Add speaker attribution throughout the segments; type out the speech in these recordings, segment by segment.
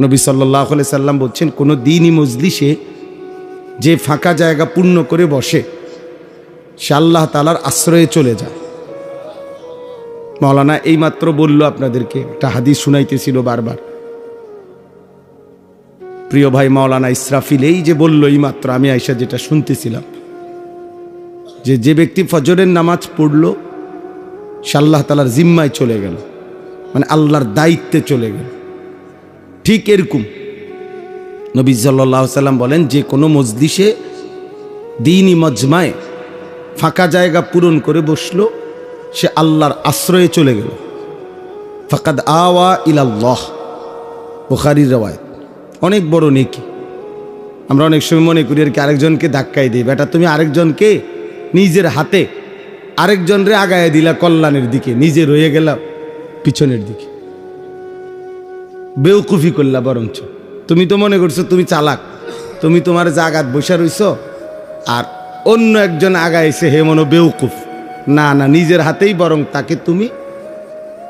Speaker 1: নবী সাল্লাহ সাল্লাম বলছেন, কোনো দিনই মজলিসে যে ফাঁকা জায়গা পূর্ণ করে বসে, সে আল্লাহ তালার আশ্রয়ে চলে যায়। মৌলানা এইমাত্র বলল আপনাদেরকে, একটা হাদিস শুনাইতেছিল বারবার। প্রিয় ভাই মাওলানা ইসরাফিল, এই যে বলল এইমাত্র, আমি আইসা যেটা শুনতেছিলাম, যে যে ব্যক্তি ফজরের নামাজ পড়ল, সে আল্লাহ তালার জিম্মায় চলে গেল মানে আল্লাহর দায়িত্বে চলে গেল। ঠিক এরকম। নবী সাল্লাহ সাল্লাম বলেন, যে কোনো মজলিসে দিনই মজমায় ফাঁকা জায়গা পূরণ করে বসল, সে আল্লাহর আশ্রয়ে চলে গেল। ফাকাদ আওয়া ইলাল্লাহ, বুখারির রওয়ায়ত। অনেক বড় নেকি। আমরা অনেক সময় মনে করি আর কি আরেকজনকে ধাক্কাই দিই বেটা, তুমি আরেকজনকে নিজের হাতে আরেকজনরে আগায় দিলা কল্যাণের দিকে, নিজে রয়ে গেলাম পিছনের দিকে। বেউকুফি করলা বরঞ্চ। তুমি তো মনে করছ তুমি চালাক। তুমি তোমার জাগাত বসে রইছ আর অন্য একজন আগাইছে হে মনো বেউকুফ না না, নিজের হাতেই বরং তাকে তুমি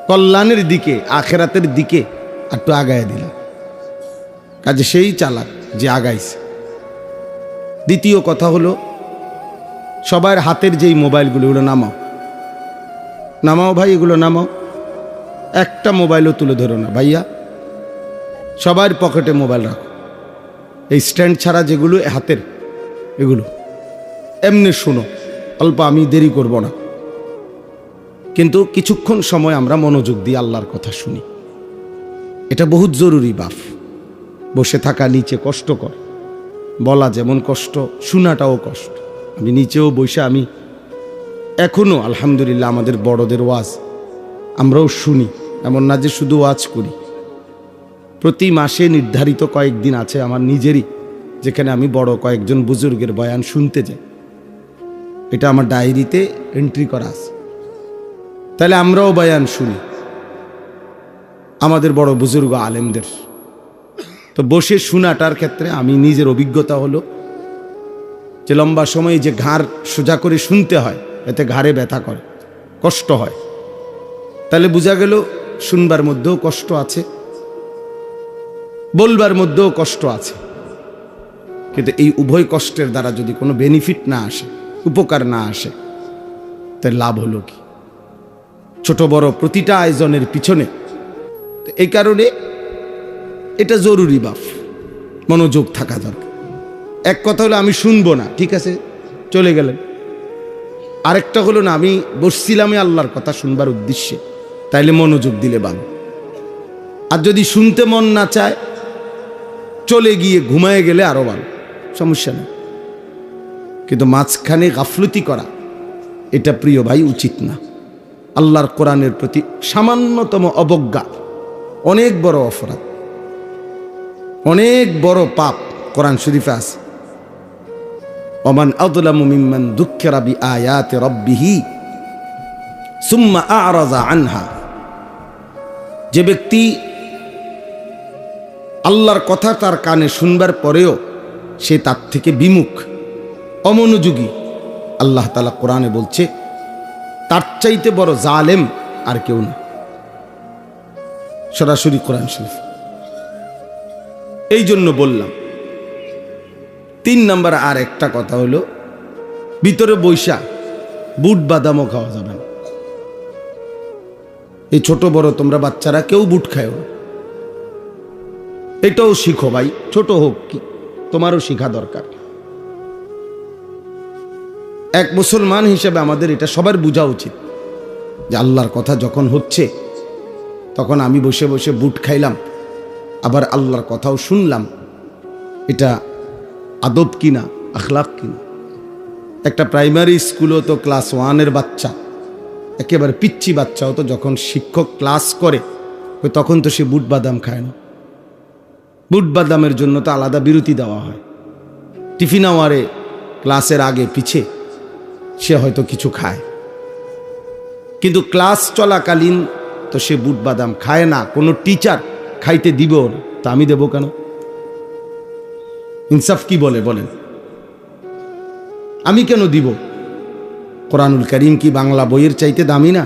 Speaker 1: কল্যাণের দিকে, আখেরাতের দিকে একটু আগায় দিলা। কাজে সেই চালাক যে আগাইছে। দ্বিতীয় কথা হলো, সবার হাতের যেই মোবাইলগুলো, এগুলো নামাও। নামাও ভাই, এগুলো নামাও। একটা মোবাইলও তুলে ধরো না ভাইয়া। সবার পকেটে মোবাইল রাখো। এই স্ট্যান্ড ছাড়া যেগুলো হাতের, এগুলো। এমনি শোনো, অল্প আমি দেরি করব না। কিন্তু কিছুক্ষণ সময় আমরা মনোযোগ দিয়ে আল্লাহর কথা শুনি। এটা বহুত জরুরি বাফ বসে থাকা নিচে কষ্টকর বলা যেমন কষ্ট, শোনাটাও কষ্ট। আমি নিচেও বসে আমি এখনও আলহামদুলিল্লাহ আমাদের বড়দের ওয়াজ। আমরাও শুনি, এমন না যে শুধু ওয়াজ করি। প্রতি মাসে নির্ধারিত কয়েকদিন আছে আমার নিজেরই, যেখানে আমি বড় কয়েকজন বুজুর্গের বয়ান শুনতে যাই। এটা আমার ডায়েরিতে এন্ট্রি করা আছে। তাহলে আমরাও বয়ান শুনি। আমাদের বড় বুজুর্গ আলেমদের। তো বসে শোনাটার ক্ষেত্রে আমি নিজের অভিজ্ঞতা হলো যে লম্বা সময় যে ঘাড় সোজা করে শুনতে হয়, এতে ঘাড়ে ব্যথা করে, কষ্ট হয়। তাহলে বোঝা গেল, শুনবার মধ্যেও কষ্ট আছে। বলবার মধ্যেও কষ্ট আছে। কিন্তু এই উভয় কষ্টের দ্বারা যদি কোনো বেনিফিট না আসে, উপকার না আসে তাহলে লাভ হলো কি? ছোট বড় প্রতিটা আয়োজনের পিছনে। এই কারণে এটা জরুরি বাফ, মনোযোগ থাকা দরকার। এক কথা হলো আমি শুনব না, ঠিক আছে? চলে গেলেন। আরেকটা হলো না, আমি বসছিলামই আল্লাহর কথা শুনবার উদ্দেশ্যে, তাইলে মনোযোগ দিলে ভালো আর যদি শুনতে মন না চায় চলে গিয়ে ঘুমায় গেলে আরও ভালো। সমস্যা নেই। কিন্তু মাঝখানে গাফলতি করা, এটা প্রিয় ভাই, উচিত না। আল্লাহর কোরআনের প্রতি সামান্যতম অবজ্ঞা, অনেক বড় অপরাধ। অনেক বড় পাপ কোরআন শরীফে আছে। ওমান আদলামু মিম্মান দুঃখেরা বি আয়াতে রব্বিহি, সুম্মা আরাজা আনহা। যে ব্যক্তি আল্লাহর কথা তার কানে শুনবার পরেও সে তার থেকে বিমুখ, অমনোযোগী। আল্লাহ তালা কোরআনে বলছে, তার চাইতে বড় জালেম আর কেউ না। সরাসরি কোরআন শরীফ। এই জন্য বললাম, তিন নম্বর আর একটা কথা হলো, ভিতরে বৈশা বুট বাদামও খাওয়া যাবে না। এই ছোট বড় তোমরা বাচ্চারা কেউ বুট খায় না। এটাও শিখো ভাই, ছোট হোক কি, তোমারও শিখা দরকার। এক মুসলমান হিসেবে আমাদের এটা সবার বোঝা উচিত, যে আল্লাহর কথা যখন হচ্ছে, তখন আমি বসে বসে বুট খাইলাম, আবার আল্লাহর কথাও শুনলাম, এটা আদব কিনা আখলাক কিনা। একটা প্রাইমারি স্কুলও তো ক্লাস ওয়ানের বাচ্চা, একেবারে পিচ্ছি বাচ্চাও তো যখন শিক্ষক ক্লাস করে, তখন তো সে বুট বাদাম খায় না। বুট বাদামের জন্য তো আলাদা বিরতি দেওয়া হয়। টিফিন আওয়ারে ক্লাসের আগে পিছে, সে হয়তো কিছু খায়। কিন্তু ক্লাস চলাকালীন তো সে বুট বাদাম খায় না, কোনো টিচার খাইতে দিব তা আমি দেবো কেন? ইনসাফ কি বলে বলেন? আমি কেন দিব? কোরআনুল করিম কি বাংলা বইয়ের চাইতে দামি না?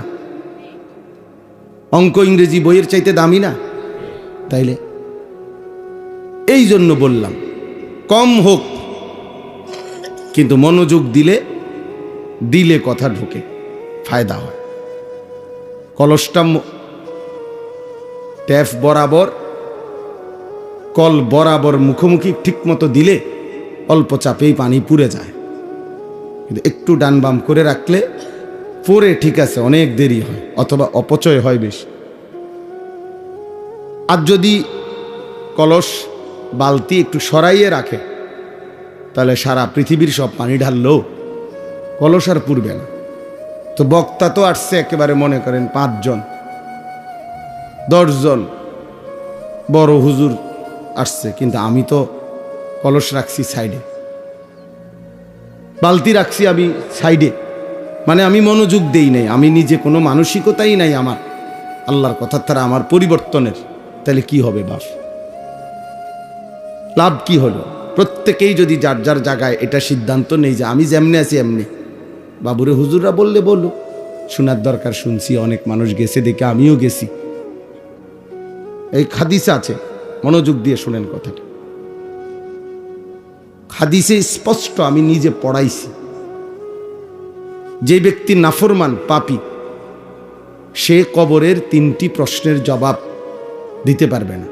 Speaker 1: অঙ্ক ইংরেজি বইয়ের চাইতে দামি না? তাইলে এই জন্য বললাম, কম হোক। কিন্তু মনোযোগ দিলে দিলে কথা ঢোকে, ফায়দা হয়। কলসটা ট্যাপ বরাবর, কল বরাবর মুখোমুখি ঠিক মতো দিলে, অল্প চাপেই পানি পুড়ে যায়। কিন্তু একটু ডান বাম করে রাখলে, পরে ঠিক আছে, অনেক দেরি হয়, অথবা অপচয় হয় বেশি। আর যদি কলস বালতি একটু সরাইয়ে রাখে। তাহলে সারা পৃথিবীর সব পানি ঢাললো কলস আর না। তো বক্তা তো আসছে একেবারে মনে করেন পাঁচজন। দশজন বড় হুজুর আসছে, কিন্তু আমি তো কলস রাখছি সাইডে। বালতি রাখছি আমি সাইডে। মানে আমি মনোযোগ দেই নাই, আমি নিজে কোনো মানসিকতাই নাই আমার। আল্লাহর কথার তারা আমার পরিবর্তনের। তাহলে কি হবে বাস? লাভ কি হলো? প্রত্যেকেই যদি যার যার জায়গায় এটা সিদ্ধান্ত নেই যে আমি যেমনি আছি এমনি। বাবুরে হুজুররা বললে বলল শোনার দরকার শুনছি, অনেক মানুষ গেছে দেখে আমিও গেছি। এই খাদিসে আছে, মনোযোগ দিয়ে শোনেন কথাটা। হাদিসে স্পষ্ট, আমি নিজে পড়াইছি। যে ব্যক্তি নাফরমান, পাপি, সে কবরের তিনটি প্রশ্নের জবাব দিতে পারবে না।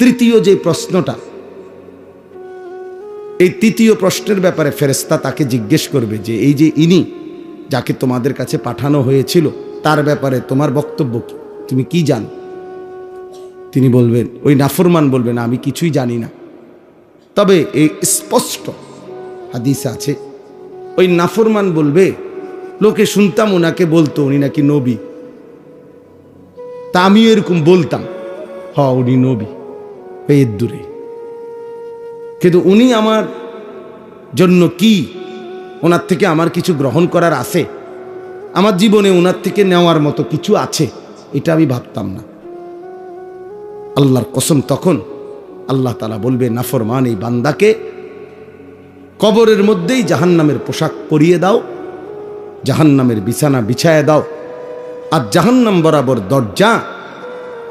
Speaker 1: তৃতীয় যে প্রশ্নটা, এই তৃতীয় প্রশ্নের ব্যাপারে ফেরেস্তা তাকে জিজ্ঞেস করবে যে, এই যে ইনি যাকে তোমাদের কাছে পাঠানো হয়েছিল, তার ব্যাপারে তোমার বক্তব্য কি? তুমি কি জানো? তিনি বলবেন, ওই নাফরমান বলবেন, আমি কিছুই জানি না। তবে এই স্পষ্ট হাদিস আছে, ওই নাফরমান বলবে, লোকে শুনতাম ওনাকে বলতো, উনি নাকি নবী। তা আমিও এরকম বলতাম হ উনি নবী। এই দূরে। কিন্তু উনি আমার জন্য কি? ওনার থেকে আমার কিছু গ্রহণ করার আছে? আমার জীবনে ওনার থেকে নেওয়ার মতো কিছু আছে? এটা আমি ভাবতাম না। আল্লাহর কসম তখন আল্লাহ তালা বলবে নাফরমান এই বান্দাকে। কবরের মধ্যেই জাহান্নামের পোশাক পরিয়ে দাও। জাহান্নামের বিছানা বিছায় দাও। আর জাহান্নাম বরাবর দরজা,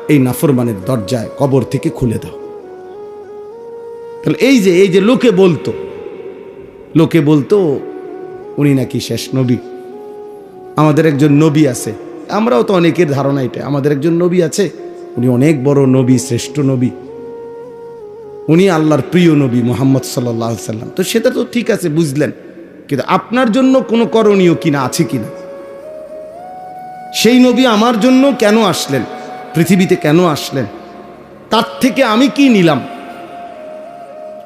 Speaker 1: এই নাফরমানের দরজায় কবর থেকে খুলে দাও। তাহলে এই যে এই যে লোকে বলতো লোকে বলতো, উনি নাকি শেষ নবী। আমাদের একজন নবী আছে। আমরাও তো অনেকের ধারণা এটা। আমাদের একজন নবী আছে, উনি অনেক বড় নবী, শ্রেষ্ঠ নবী। উনি আল্লাহর প্রিয় নবী মোহাম্মদ সাল্লাহ সাল্লাম। তো সেটা তো ঠিক আছে, বুঝলেন। কিন্তু আপনার জন্য কোনো করণীয় কিনা আছে কিনা সেই নবী আমার জন্য কেন আসলেন? পৃথিবীতে কেন আসলেন? তার থেকে আমি কি নিলাম?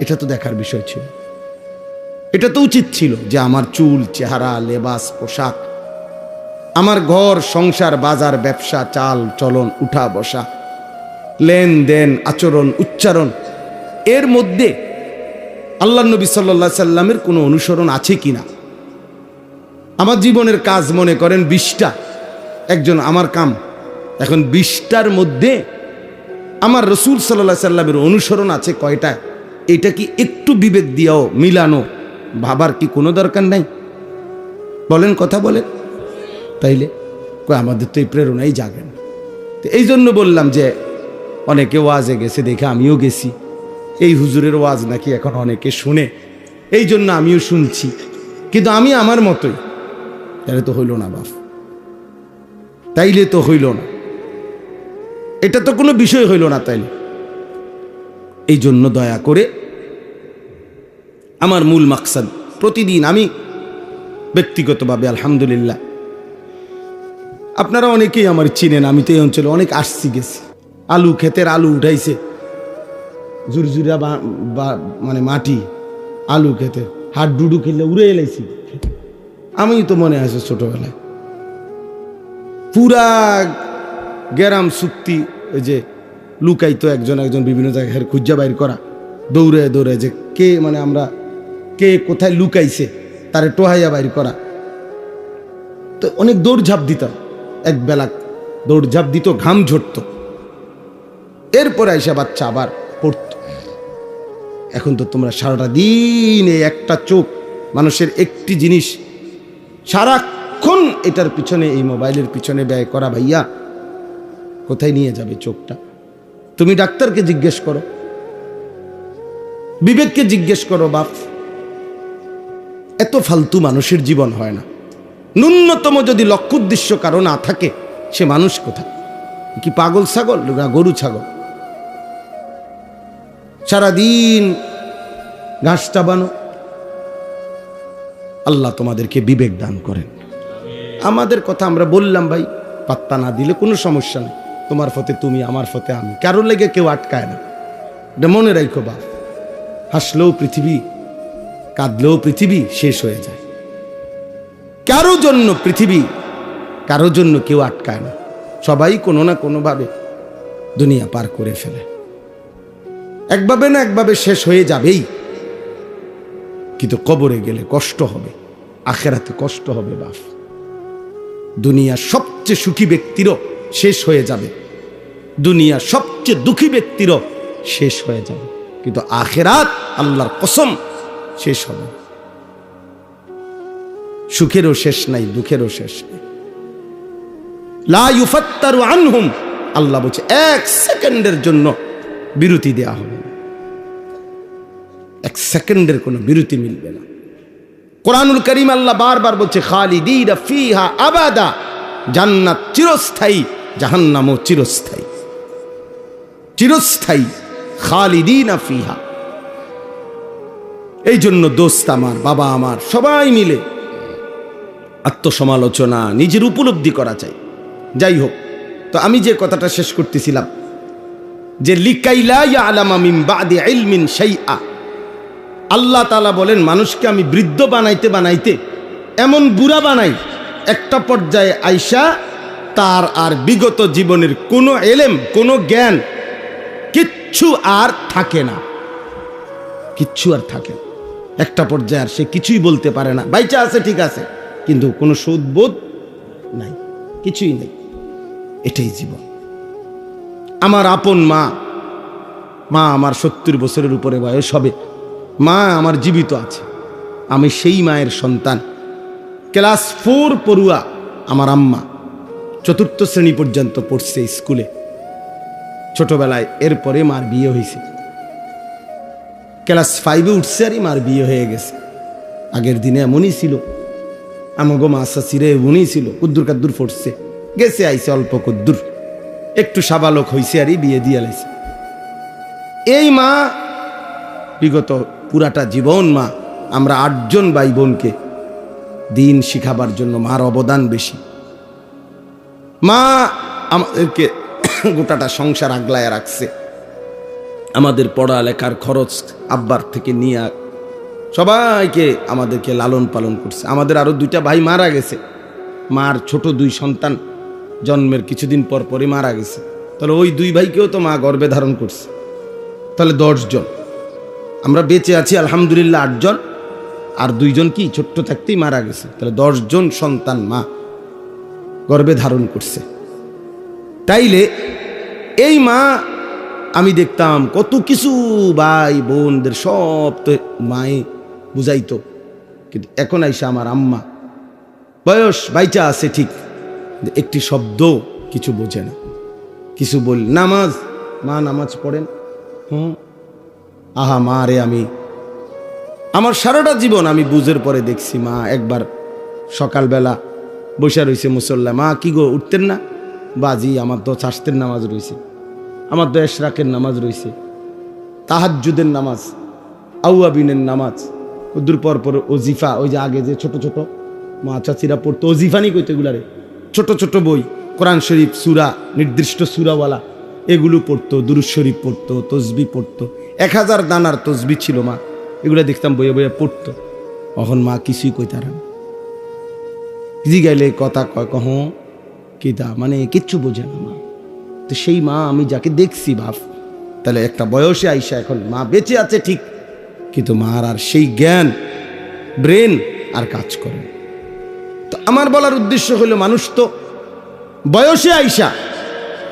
Speaker 1: এটা তো দেখার বিষয় ছিল। এটা তো উচিত ছিল যে আমার চুল, চেহারা, লেবাস, পোশাক, আমার ঘর, সংসার, বাজার, ব্যবসা, চাল, চলন, উঠা, বসা, লেনদেন, আচরণ, উচ্চারণ, এর মধ্যে আল্লাহ নবী সাল্লা সাল্লামের কোনো অনুসরণ আছে কিনা আমার জীবনের কাজ মনে করেন বিশটা। একজন আমার কাম। এখন বিশটার মধ্যে আমার রসুল সাল্লা সাল্লামের অনুসরণ আছে কয়টা? এটা কি একটু বিবেক দিয়াও মিলানো? ভাবার কি কোনো দরকার নাই? বলেন, কথা বলেন। তাইলে আমাদের তো এই প্রেরণাই জাগেন তো এই জন্য বললাম যে, অনেকে ওয়াজে গেছে দেখে আমিও গেছি। এই হুজুরের ওয়াজ নাকি এখন অনেকে শুনে। এই জন্য আমিও শুনছি। কিন্তু আমি আমার মতোই। তাহলে তো হইল না, বাপ। তাইলে তো হইল না। এটা তো কোনো বিষয় হইল না তাইলে। এই জন্য দয়া করে আমার মূল মাকসাদ, প্রতিদিন আমি ব্যক্তিগতভাবে আলহামদুলিল্লাহ, আপনারা অনেকেই আমার চিনেন, আমি তো এই অঞ্চলে অনেক আসছি গেছি। আলু ক্ষেতের আলু উঠাইছে জুরজুরা মানে মাটি, আলু খেতে হাত ডুডু খেলে উড়ে এলাইছি। আমি তো মনে আছে ছোটবেলায়। পুরা গ্যারাম চুক্তি ওই যে লুকাইতো একজন একজন বিভিন্ন জায়গায় খুঁজা বাইর করা। দৌড়ে দৌড়ে যে কে মানে আমরা কে কোথায় লুকাইছে, তারে টোহাইয়া বাইর করা। তো অনেক দৌড়ঝাঁপ দিতাম এক বেলা দৌড়ঝাঁপ দিত, ঘাম ঝরত। এরপরে আইসা বাচ্চা আবার পড়তো। এখন তো তোমরা সারাটা দিন এই একটা চোখ, মানুষের একটি জিনিস, সারাক্ষণ এটার পিছনে, এই মোবাইলের পিছনে ব্যয় করা ভাইয়া। কোথায় নিয়ে যাবে চোখটা? তুমি ডাক্তারকে জিজ্ঞেস করো। বিবেককে জিজ্ঞেস করো, বাপ। এত ফালতু মানুষের জীবন হয় না। ন্যূনতম যদি লক্ষ্য উদ্দেশ্য কারও না থাকে, সে মানুষ কোথায়? কি পাগল ছাগল না গরু ছাগল? সারাদিন ঘাস চাবানো। আল্লাহ তোমাদেরকে বিবেক দান করেন। আমাদের কথা আমরা বললাম ভাই, পাত্তা না দিলে কোনো সমস্যা নেই। তোমার ফতে তুমি, আমার ফতে আমি। কারও লেগে কেউ আটকায় না। মনে রাখো বাপ। হাসলেও পৃথিবী, কাঁদলেও পৃথিবী শেষ হয়ে যায়। কারও জন্য পৃথিবী, কারও জন্য কেউ আটকায় না। সবাই কোনো না কোনোভাবে দুনিয়া পার করে ফেলে। একভাবে না একভাবে শেষ হয়ে যাবেই। কিন্তু কবরে গেলে কষ্ট হবে, আখেরাতে কষ্ট হবে বাপ। দুনিয়া সবচেয়ে সুখী ব্যক্তিরও শেষ হয়ে যাবে। দুনিয়া সবচেয়ে দুঃখী ব্যক্তিরও শেষ হয়ে যাবে। কিন্তু আখেরাত আল্লাহর কসম শেষ হবে। সুখেরও শেষ নাই, দুঃখেরও শেষ নাই। লা ইউফাত্তারু আনহুম, আল্লাহ বলছে, এক সেকেন্ডের জন্য বিরতি দেয়া হবে। এক সেকেন্ডের কোনো বিরতি মিলবে না। কোরআনুল করিম আল্লাহ বারবার বলছে খালিদিরা ফিহা আবাদা, জান্নাত চিরস্থায়ী। জাহান্নামও চিরস্থায়ী। চিরস্থায়ী, খালিদিনা ফিহা। এই জন্য দোস্ত আমার, বাবা আমার, সবাই মিলে আত্মসমালোচনা নিজের উপলব্ধি করা চাই। যাই হোক, তো আমি যে কথাটা শেষ করতেছিলাম, যে লিকাইলা আলামা মিন বাদি ইলমিন শাইআ। আল্লাহ তালা বলেন, মানুষকে আমি বৃদ্ধ বানাইতে বানাইতে এমন বুড়া বানাই, একটা পর্যায়ে আইসা তার আর বিগত জীবনের কোনো এলেম, কোনো জ্ঞান কিচ্ছু আর থাকে না। কিচ্ছু আর থাকে না। একটা পর্যায়ে আর সে কিছুই বলতে পারে না। বাইচা আছে, ঠিক আছে, কিন্তু কোনো সৌদবোধ নাই, কিছুই নেই। এটাই জীবন। আমার আপন মা মা আমার সত্তর বছরের উপরে বয়স হবে। মা আমার জীবিত আছে। আমি সেই মায়ের সন্তান। ক্লাস ফোর পড়ুয়া আমার আম্মা। চতুর্থ শ্রেণি পর্যন্ত পড়ছে স্কুলে। ছোটবেলায় এরপরে মার বিয়ে হয়েছে ক্লাস ফাইভে উঠছে আরই মার বিয়ে হয়ে গেছে। আগের দিনে এমনই ছিল। আমাগো মাসা চিরে এমনই ছিল, কুদ্দুর কাদ্দুর পড়ছে। গেছে, আইছে অল্প কুদ্দুর। একটু সাবালক হয়েছে আরই বিয়ে দিয়ে লাইছে। এই মা, বিগত পুরাটা জীবন মা, আমরা আটজন ভাই বোনকে দিন শিখাবার জন্য মার অবদান বেশি। মা, আমাদেরকে গোটাটা সংসার আগলায় রাখছে। আমাদের পড়ালেখার খরচ আব্বার থেকে নিয়ে সবাইকে আমাদেরকে লালন পালন করছে। আমাদের আরও দুইটা ভাই মারা গেছে। মার ছোট দুই সন্তান জন্মের কিছুদিন পর পরই মারা গেছে। তাহলে ওই দুই ভাইকেও তো মা গর্বে ধারণ করছে। তাহলে দশজন আমরা বেঁচে আছি, আলহামদুলিল্লাহ আটজন আর দুইজন কি ছোট্ট থাকতেই মারা গেছে। তাহলে দশজন সন্তান মা। গর্বে ধারণ করছে। তাইলে এই মা আমি দেখতাম কত কিছু ভাই বোনদের সব তো মায়ে বুঝাইতো। কিন্তু এখন আইসা আমার আম্মা। বয়স বাইচা আছে ঠিক একটি শব্দ কিছু বোঝে না। কিছু বল, নামাজ, মা নামাজ পড়েন। হুম? আহা মা রে আমি। আমার সারাটা জীবন আমি বুঝের পরে দেখছি মা একবার সকালবেলা বসে রয়েছে মুসল্লা, মা, কি গো, উঠতেন না? বাজি আমার তো চাষতের নামাজ রয়েছে আমার তো এশরাকের নামাজ রয়েছে তাহাজ্জুদের নামাজ, আউয়াবিনের নামাজ ওদূর পর পর ওজিফা, ওই যে আগে যে ছোট ছোট, মা চাচিরা পড়তো, ওজিফানি কইতে এগুলারে ছোট ছোট বই, কোরআন শরীফ, সুরা, নির্দিষ্ট সুরাওয়ালা, এগুলো পড়তো দুরুজ শরীফ পড়তো, তসবি পড়তো, এক হাজার দানার তসবি ছিল মা, এগুলো দেখতাম বইয়ে বইয়ে পড়তো এখন মা, কিছুই কইতার না জি গেলে কথা কয়, কহ কিতা মানে কিচ্ছু বোঝে না মা। তো সেই মা, আমি যাকে দেখছি বাপ, তাহলে একটা বয়সে আইসা এখন মা বেঁচে আছে ঠিক, কিন্তু মার আর সেই জ্ঞান, ব্রেন আর কাজ করে তো আমার বলার উদ্দেশ্য হলো মানুষ তো বয়সে আইসা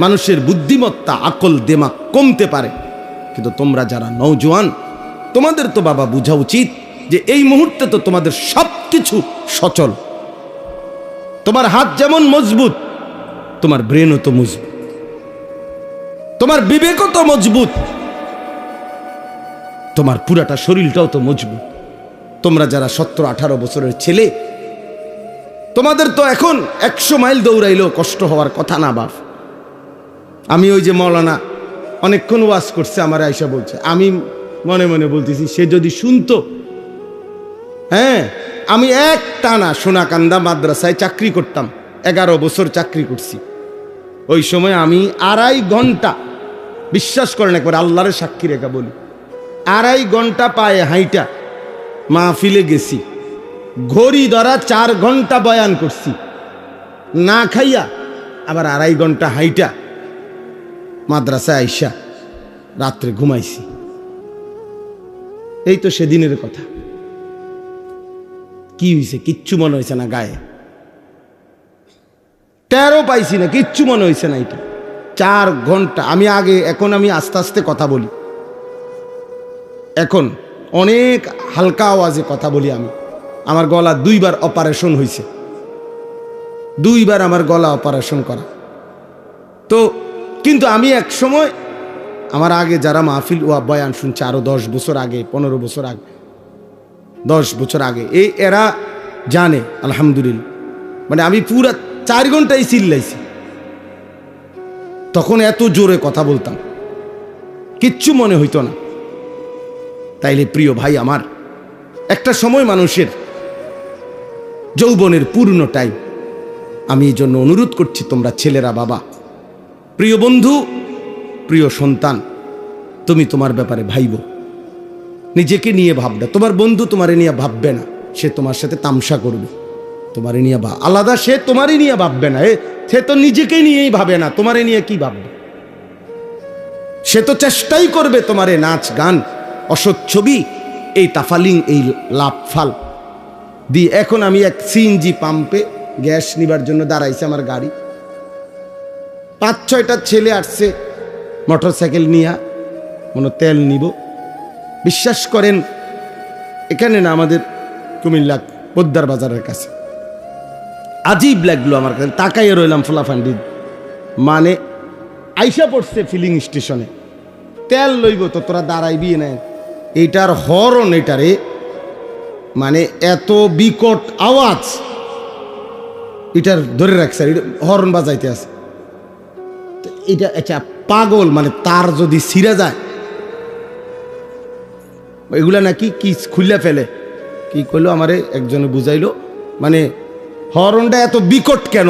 Speaker 1: মানুষের বুদ্ধিমত্তা, আকল, দেমাক কমতে পারে। কিন্তু তোমরা যারা নৌজোয়ান তোমাদের তো বাবা বোঝা উচিত যে এই মুহূর্তে তো তোমাদের সব কিছু সচল। তোমার হাত যেমন মজবুত, তোমার ব্রেনও তো মজবুত। তোমার বিবেকও তো মজবুত। তোমার পুরাটা শরীরটাও তো মজবুত। তোমরা যারা সতেরো আঠারো বছরের ছেলে, তোমাদের তো এখন একশো মাইল দৌড়াইলেও কষ্ট হওয়ার কথা না, বাপ। আমি ওই যে মৌলানা, অনেকক্ষণ ওয়াজ করছে, আমার আয়সা বলছে। আমি মনে মনে বলতেছি, সে যদি শুনতো হ্যাঁ আমি এক টানা সোনাকান্দা মাদ্রাসায় চাকরি করতাম, এগারো বছর চাকরি করছি। ওই সময় আমি আড়াই ঘণ্টা, বিশ্বাস করেন একবার আল্লাহরের সাক্ষী রেখা বলি, আড়াই ঘণ্টা পায়ে হাইটা মাহফিলে গেছি, ঘড়ি ধরা চার ঘণ্টা বয়ান করছি, না খাইয়া আবার আড়াই ঘণ্টা হাইটা মাদ্রাসায় আইসা রাত্রে ঘুমাইছি। এই তো সেদিনের কথা। কি হয়েছে কিচ্ছু মনে হয়েছে না গায়ে। তেরো পাইছি না, কিচ্ছু মনে হয়েছে না এটা। চার ঘণ্টা, আমি আগে, এখন আমি আস্তে আস্তে কথা বলি। এখন অনেক হালকা আওয়াজে কথা বলি আমি। আমার গলা দুইবার অপারেশন হয়েছে দুইবার আমার গলা অপারেশন করা। তো, কিন্তু আমি এক সময়, আমার আগে যারা মাহফিল ওয়া বয়ান শুনছে, আরও দশ বছর আগে, পনেরো বছর আগে দশ বছর আগে। এই এরা জানে, আলহামদুলিল্লাহ। মানে আমি পুরা চার ঘন্টাই চিল্লাইছি তখন এত জোরে কথা বলতাম। কিচ্ছু মনে হইতো না। তাইলে প্রিয় ভাই আমার, একটা সময় মানুষের যৌবনের পূর্ণ টাইম। আমি এই জন্য অনুরোধ করছি তোমরা ছেলেরা, বাবা, প্রিয় বন্ধু, প্রিয় সন্তান, তুমি তোমার ব্যাপারে ভাইব। নিজেকে নিয়ে ভাববে তোমার বন্ধু তোমারে নিয়ে ভাববে না। সে তোমার সাথে তামসা করবে। তোমারে নিয়ে ভাব আলাদা সে তোমারই নিয়ে ভাববে না। এ, সে তো নিজেকে নিয়েই ভাবে না। তোমারে নিয়ে কি ভাববে? সে তো চেষ্টাই করবে তোমারে নাচ, গান, অসৎ ছবি, এই তাফালিং, এই লাভ ফাল। দিয়ে এখন আমি এক সিএনজি পাম্পে গ্যাস নিবার জন্য দাঁড়াইছে আমার গাড়ি। পাঁচ, ছয়টা ছেলে আসছে। মোটর সাইকেল নিয়ে কোনো তেল নিব। বিশ্বাস করেন, এখানে না আমাদের কুমিল্লা পোদ্দার বাজারের কাছে। আজীব লাগল আমার কাছে, তাকাইয়ে রইলাম ফোলাফান্ডি মানে আইসা পড়ছে ফিলিং স্টেশনে তেল লইব তো, তোরা দাঁড়াইবি না। এইটার হরন এটারে মানে এত বিকট আওয়াজ। এটার ধরে রাখছে এটা হরন বাজাইতে আছে। এটা আচ্ছা পাগল মানে তার যদি ছিঁড়ে যায় এগুলা নাকি কি খুলে ফেলে? কি করল আমারে? একজনে বুঝাইলো। মানে হরনটা এত বিকট কেন?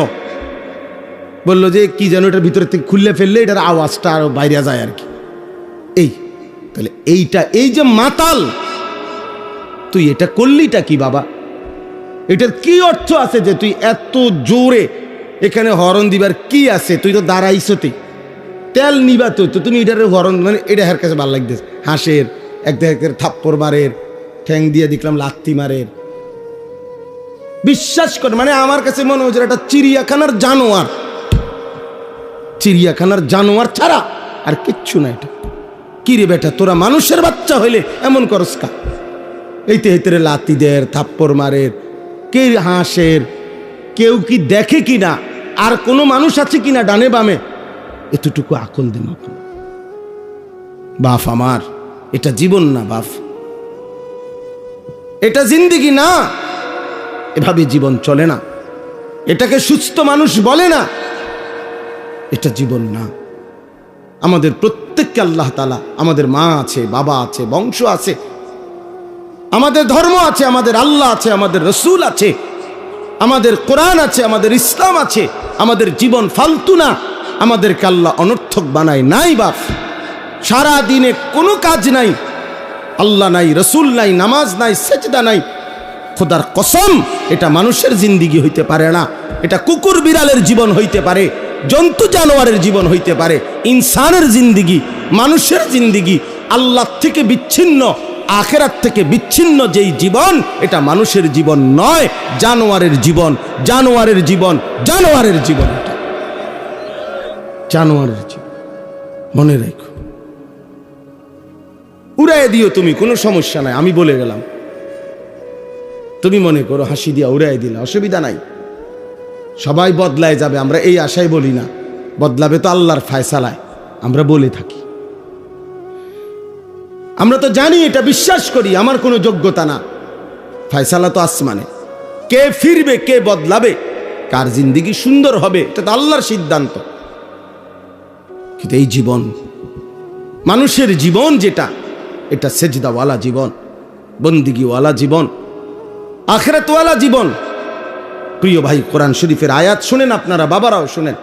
Speaker 1: বলল যে কি যেন এটার ভিতরে থেকে খুললে ফেললে এটার আওয়াজটা আরও বাইরে যায় আর কি। এই, তাহলে এইটা, এই যে মাতাল, তুই এটা করলিটা কি বাবা? এটার কি অর্থ আছে যে তুই এত জোরে এখানে হরন দিবার কি আছে? তুই তো দাঁড়াইছতে। তেল নিবা তো তুমি এটার হরন মানে এটা হের কাছে ভালো লাগতেছে। হাঁসের এক দেখ থাপ্পর মারের, ঠ্যাং দিয়ে দেখলাম লাত্তি মারের। বিশ্বাস কর মানে আমার কাছে মনে হচ্ছে একটা চিড়িয়াখানার জানোয়ার। চিড়িয়াখানার জানোয়ার ছাড়া আর কিচ্ছু না এটা। কি রে বেটা, তোরা মানুষের বাচ্চা হইলে এমন করস কা? এইতে হেতে লাতিদের থাপ্পড় মারের, কে হাঁসের, কেউ কি দেখে কি না, আর কোনো মানুষ আছে কিনা ডানে বামে? এতটুকু আকল দিন বাফ আমার। এটা জীবন না বাফ এটা জিন্দিগি না। এভাবে জীবন চলে না। এটাকে সুস্থ মানুষ বলে না। এটা জীবন না। আমাদের প্রত্যেককে আল্লাহ তালা আমাদের মা আছে, বাবা আছে, বংশ আছে, আমাদের ধর্ম আছে, আমাদের আল্লাহ আছে, আমাদের রসুল আছে, আমাদের কোরআন আছে, আমাদের ইসলাম আছে, আমাদের জীবন ফালতু না। আমাদেরকে আল্লাহ অনর্থক বানায় নাই, বাপ। সারা দিনে কোনো কাজ নাই। আল্লাহ নাই, রসুল নাই, নামাজ নাই, সেজদা নাই। খোদার কসম, এটা মানুষের জিন্দিগি হইতে পারে না। এটা কুকুর বিড়ালের জীবন হইতে পারে, জন্তু জানোয়ারের জীবন হইতে পারে। ইনসানের জিন্দিগি, মানুষের জিন্দিগি, আল্লাহ থেকে বিচ্ছিন্ন, আখেরাত থেকে বিচ্ছিন্ন যেই জীবন, এটা মানুষের জীবন নয়, জানোয়ারের জীবন। জানোয়ারের জীবন জানোয়ারের জীবন এটা। জানোয়ারের জীবন। মনে রেখো। উড়াই দিও তুমি, কোনো সমস্যা নাই, আমি বলে গেলাম। তুমি মনে করো হাসি দিয়া উড়াই দিলে, অসুবিধা নাই। সবাই বদলায় যাবে, আমরা এই আশাই বলি না। বদলাবে তো আল্লাহর ফায়সালায়, আমরা বলে থাকি। আমরা তো জানি, এটা বিশ্বাস করি, আমার কোনো যোগ্যতা না। ফায়সালা তো আসমানে। কে ফিরবে, কে বদলাবে, কার জিন্দিগি সুন্দর হবে, এটা তো আল্লাহর সিদ্ধান্ত। কিন্তু এই জীবন, মানুষের জীবন যেটা এটা সেজদাওয়ালা জীবন, বন্দিগিওয়ালা জীবন, আখেরাতওয়ালা জীবন। প্রিয় ভাই, কোরআন শরীফের আয়াত শুনেন আপনারা, বাবারাও শুনেন।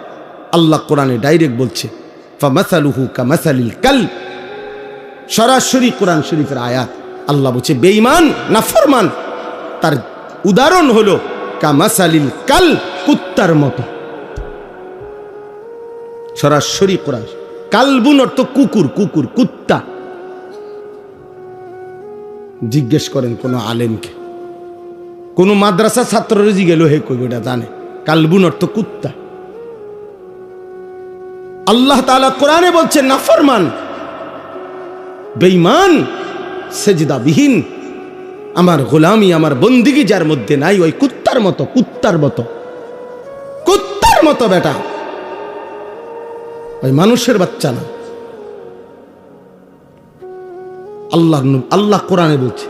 Speaker 1: আল্লাহ কোরআনে ডাইরেক্ট বলছে সরাসরি কোরআন শরীফের আয়াত। আল্লাহ বলছে, বেঈমান নাফরমান তার উদাহরণ হলো, কামাসালিল কাল কুত্তার মতো। সরাসরি কোরআন, কালবুন অর্থ কুকুর কুকুর, কুত্তা। জিজ্ঞেস করেন কোন আলেমকে। কোন মাদ্রাসা ছাত্ররে জিগেল হে এটা জানে? কালবুন অর্থ কুত্তা। আল্লাহ তাআলা কোরআনে বলছেন নাফরমান বেঈমান, সেজদাবিহীন। আমার গোলামি, আমার বন্দিগি যার মধ্যে নাই, ওই কুত্তার মতো কুত্তার মতো। কুত্তার মতো বেটা। ওই মানুষের বাচ্চা না। আল্লাহ আল্লাহ কোরআনে বলছে,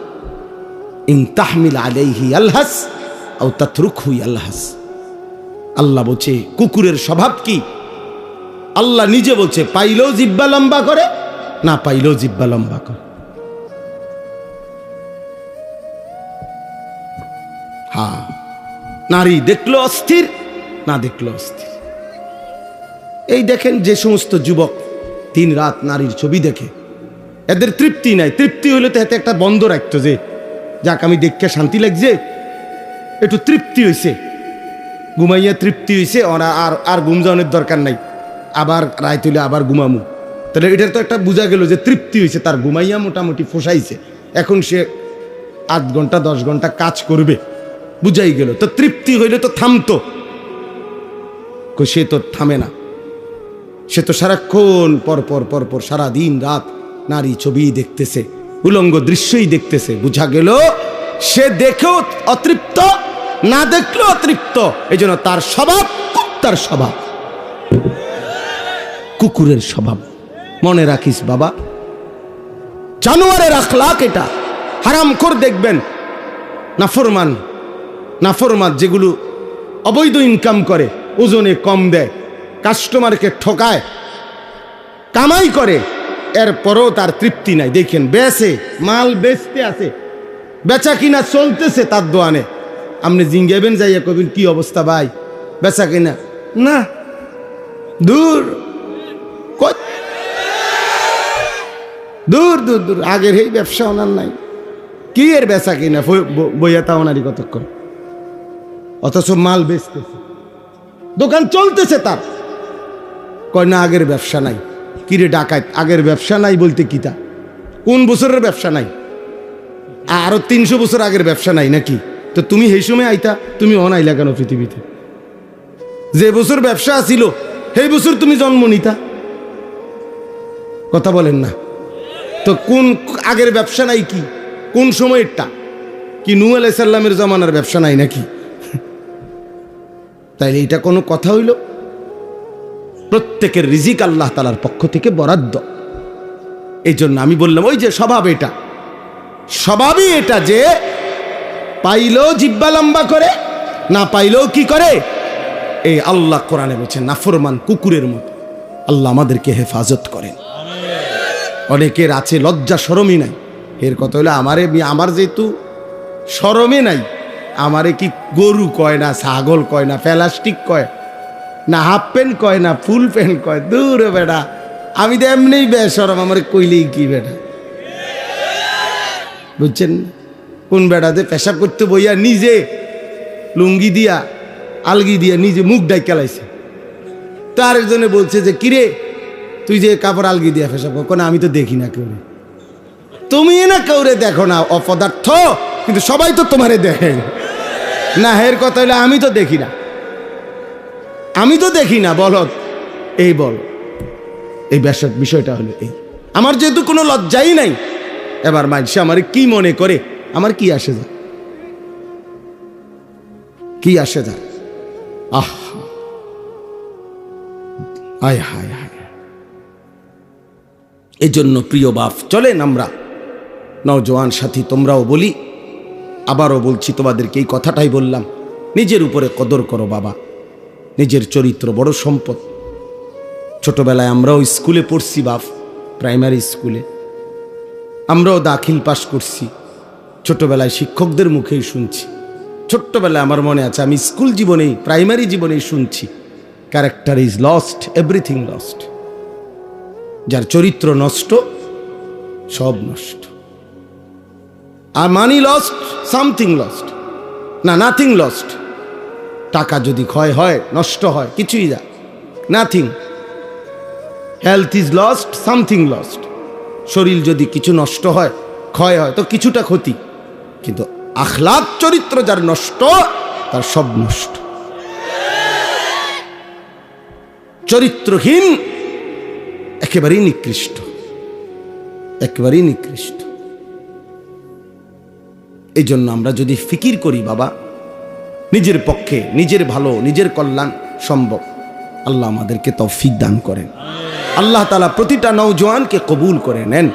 Speaker 1: ইন তাহমিল আলাইহি আলহাস আও তাতরুকহু আলহাস আল্লাহ বলছে, কুকুরের স্বভাব কি? আল্লাহ নিজে বলছে, পাইলেও জিব্বা লম্বা করে, না পাইলেও জিব্বা লম্বা করে। হা নারী দেখল অস্থির, না দেখল অস্থির। এই দেখেন যে সমস্ত যুবক, দিন রাত নারীর ছবি দেখে এদের তৃপ্তি নাই। তৃপ্তি হইলে তো এতে একটা বন্ধ রাখতো যে, যাক, আমি দেখতে শান্তি লাগছে। একটু তৃপ্তি হয়েছে ঘুমাইয়া তৃপ্তি হয়েছে ওরা আর আর ঘুম যাওয়ানোর দরকার নাই। আবার রায় তুলে আবার ঘুমামু। তাহলে এটার তো একটা বোঝা গেল যে তৃপ্তি হয়েছে তার ঘুমাইয়া মোটামুটি ফোসাইছে। এখন সে আধ ঘণ্টা, দশ ঘণ্টা কাজ করবে। বুঝাই গেল। তো তৃপ্তি হইলে তো থামতো। সে তো থামে না। সে তো সারাক্ষণ পর পর পর পর সারা দিন রাত নারী ছবি দেখতেছে, উলঙ্গ দৃশ্যই দেখতেছে, বুঝা গেল সে দেখেও অতৃপ্ত, না দেখলেও অতৃপ্ত এই জন্য তার স্বভাব কুত্তার স্বভাব। কুকুরের স্বভাব। মনে রাখিস বাবা, জানোয়ারের আখলাক এটা। হারাম কর দেখবেন, নাফরমান নাফরমান যেগুলো অবৈধ ইনকাম করে, ওজনে কম দেয় কাস্টমারকে ঠকায়, কামাই করে। এরপরও তার তৃপ্তি নাই। দেখেন বেসে মাল বেচতে আছে। বেচা কিনা চলতেছে তার দোয়ানে। আপনি জিঙ্গেবেন যাইয়া কবেন কি অবস্থা ভাই? বেচা কিনা? না। দূর। দূর দূর দূর। আগের এই ব্যবসা ওনার নাই। কি এর বেচা কিনা? বই- বই- বইয়া তা ওনারই কতক্ষণ? অথচ মাল বেচতেছে। দোকান চলতেছে তার। কয় না, আগের ব্যবসা নাই। কিরে ডাকাত, আগের ব্যবসা নাই বলতে কিতা কোন বছরের ব্যবসা নাই? আরও তিনশো বছর আগের ব্যবসা নাই নাকি? তো তুমি সেই সময় আইতা, তুমি অন আইলা কেন পৃথিবীতে? যে বছর ব্যবসা আসিল সেই বছর তুমি জন্ম নিতা। কথা বলেন না। তো কোন আগের ব্যবসা নাই কি? কোন সময়েরটা কি নু আলাইসাল্লামের জমানার ব্যবসা নাই নাকি? তাইলে এটা কোনো কথা হইল? প্রত্যেকের রিজিক আল্লাহ তালার পক্ষ থেকে বরাদ্দ। এই জন্য আমি বললাম, ওই যে স্বভাব এটা। স্বভাবই এটা যে পাইলেও জিব্বা লম্বা করে, না পাইলেও কি করে? এই আল্লাহ কোরআনে বলছে, নাফরমান কুকুরের মতো। আল্লাহ আমাদেরকে হেফাজত করেন। অনেকের আছে লজ্জা সরমই নাই। এর কথা হলো, আমারে আমার যেহেতু সরমে নাই, আমারে কি গরু কয় না, ছাগল কয় না, প্লাস্টিক কয় না হাফ প্যান্ট কয় না ফুল প্যান্ট কয়। দূর বেটা আমি তো এমনিই বেসরম আমার কইলেই কি বেটা বুঝছেন? কোন বেড়াতে পেশাব করতে বইয়া নিজে লুঙ্গি দিয়া, আলগি দিয়া নিজে মুখ ডাই কেলাইছে। তো আরেকজনে বলছে যে, কিরে, তুই যে কাপড় আলগি দিয়া পেশাব কর আমি তো দেখি না কেউ তুমি না কাউরে দেখো না, অপদার্থ। কিন্তু সবাই তো তোমারে দেখে। না, হের কথা হলে আমি তো দেখি না। আমি তো দেখি না বল এই বল, এই ব্যাসার বিষয়টা হলো এই। আমার যেহেতু কোনো লজ্জাই নাই, এবার মানুষ আমার কি মনে করে, আমার কি আসে যায়? কি আসে যায়? আহ! আয় হায় হায়। এজন্য প্রিয় বাপ, চলেন আমরা। নওজোয়ান সাথী, তোমরাও বলি। আবারও বলছি, তোমাদেরকে এই কথাটাই বললাম। নিজের উপরে কদর করো, বাবা। নিজের চরিত্র বড় সম্পদ। ছোটবেলায় আমরাও স্কুলে পড়ছি, বাপ, প্রাইমারি স্কুলে। আমরাও দাখিল পাশ করছি, ছোটবেলায় শিক্ষকদের মুখেই শুনছি। ছোট্টবেলায় আমার মনে আছে, আমি স্কুল জীবনেই, প্রাইমারি জীবনেই শুনছি character is lost everything lost যার চরিত্র নষ্ট, সব নষ্ট। আর মানি লস্ট সামথিং লস্ট না নাথিং লস্ট টাকা যদি ক্ষয় হয়, নষ্ট হয়, কিছুই যা nothing health is lost something lost শরীর যদি কিছু নষ্ট হয়, ক্ষয় হয়, তো কিছুটা ক্ষতি। কিন্তু আখলাক চরিত্র যার নষ্ট, তার সব নষ্ট। চরিত্রহীন একেবারেই নিকৃষ্ট। একেবারেই নিকৃষ্ট। এই জন্য আমরা যদি ফিকির করি, বাবা নিজের পক্ষে, নিজের ভালো, নিজের কল্যাণ সম্ভব। আল্লাহ আমাদেরকে তৌফিক দান করেন। আল্লাহ তালা প্রতিটা নৌজওয়ানকে কবুল করে নেন।